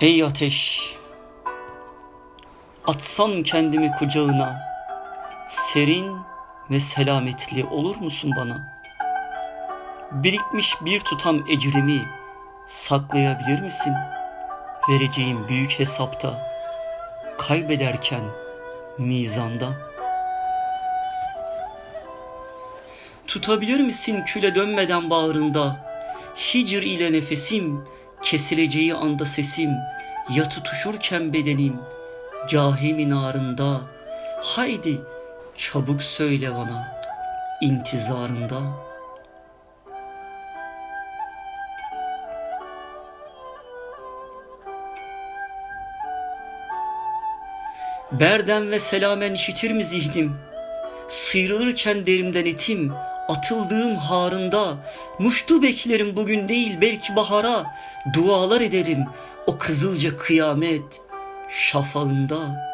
Ey ateş, atsam kendimi kucağına, serin ve selametli olur musun bana? Birikmiş bir tutam ecrimi saklayabilir misin? Vereceğim büyük hesapta, kaybederken mizanda. Tutabilir misin küle dönmeden bağrında? Hicr ile nefesim, kesileceği anda sesim, ya tutuşurken bedenim, cahimin ağrında. Haydi çabuk söyle bana, intizarında. Berden ve selamen işitir mi zihnim? Sıyrılırken derimden etim, atıldığım harında, muştu beklerim bugün değil belki bahara, dualar ederim o kızılca kıyamet şafağında.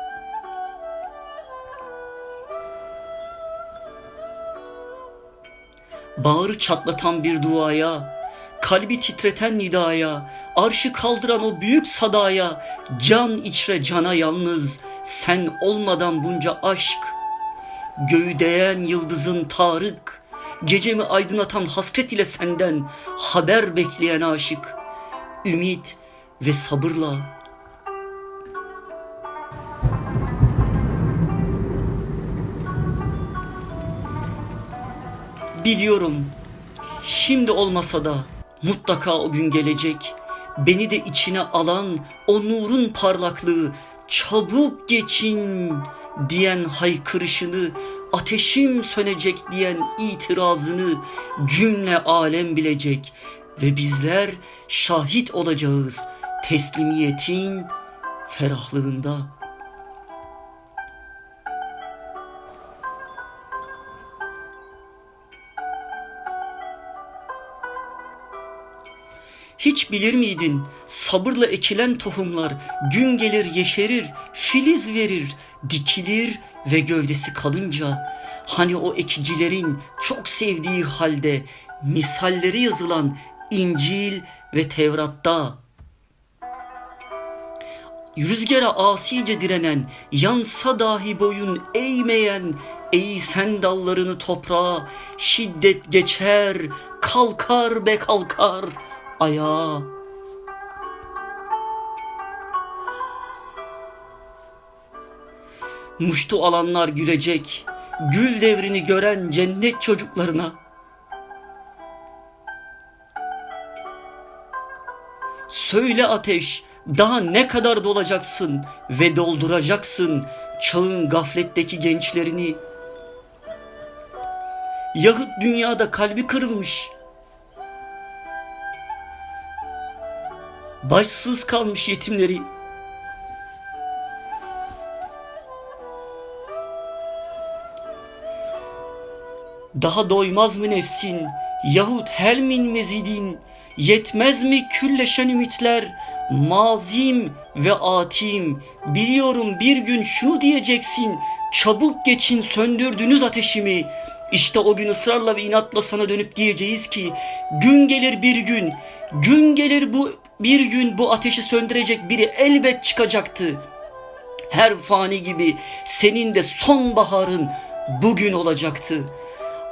Bağrı çatlatan bir duaya, kalbi titreten nidaya, arşı kaldıran o büyük sadaya, can içre cana yalnız, sen olmadan bunca aşk, göğü değen yıldızın Tarık, gecemi aydınlatan hasret ile senden haber bekleyen aşık, ümit ve sabırla Biliyorum şimdi olmasa da mutlaka o gün gelecek. Beni de içine alan o nurun parlaklığı çabuk geçin diyen haykırışını ateşim sönecek diyen itirazını cümle alem bilecek ve bizler şahit olacağız teslimiyetin ferahlığında. Hiç bilir miydin sabırla ekilen tohumlar gün gelir yeşerir, filiz verir, dikilir ve gövdesi kalınca hani o ekicilerin çok sevdiği halde misalleri yazılan İncil ve Tevrat'ta Rüzgara asice direnen, yansa dahi boyun eğmeyen, eğsen dallarını toprağa, şiddet geçer, kalkar be kalkar ayağa. Muştu alanlar gülecek, gül devrini gören cennet çocuklarına. Söyle ateş, daha ne kadar dolacaksın ve dolduracaksın çağın gafletteki gençlerini. Yahut dünyada kalbi kırılmış, başsız kalmış yetimleri. Daha doymaz mı nefsin yahut helmin mezidin yetmez mi külleşen ümitler? Mazim ve atim. Biliyorum bir gün şunu diyeceksin. Çabuk geçin söndürdünüz ateşimi. İşte o gün ısrarla ve inatla sana dönüp diyeceğiz ki gün gelir bir gün. Gün gelir bu bir gün bu ateşi söndürecek biri elbet çıkacaktı. Her fani gibi senin de sonbaharın bugün olacaktı.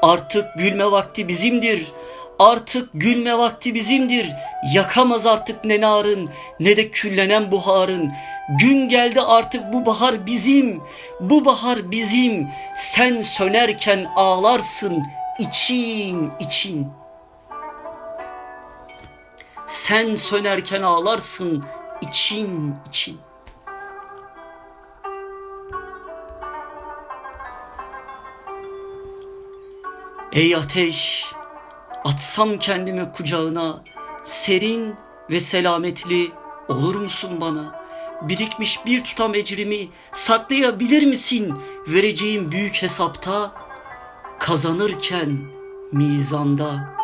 Artık gülme vakti bizimdir. Artık gülme vakti bizimdir. Yakamaz artık ne narın ne de küllenen buharın. Gün geldi artık bu bahar bizim. Bu bahar bizim. Sen sönerken ağlarsın için için. Sen sönerken ağlarsın için için. Ey ateş, atsam kendimi kucağına, serin ve selametli olur musun bana? Birikmiş bir tutam ecrimi saklayabilir misin vereceğim büyük hesapta? Kazanırken mizanda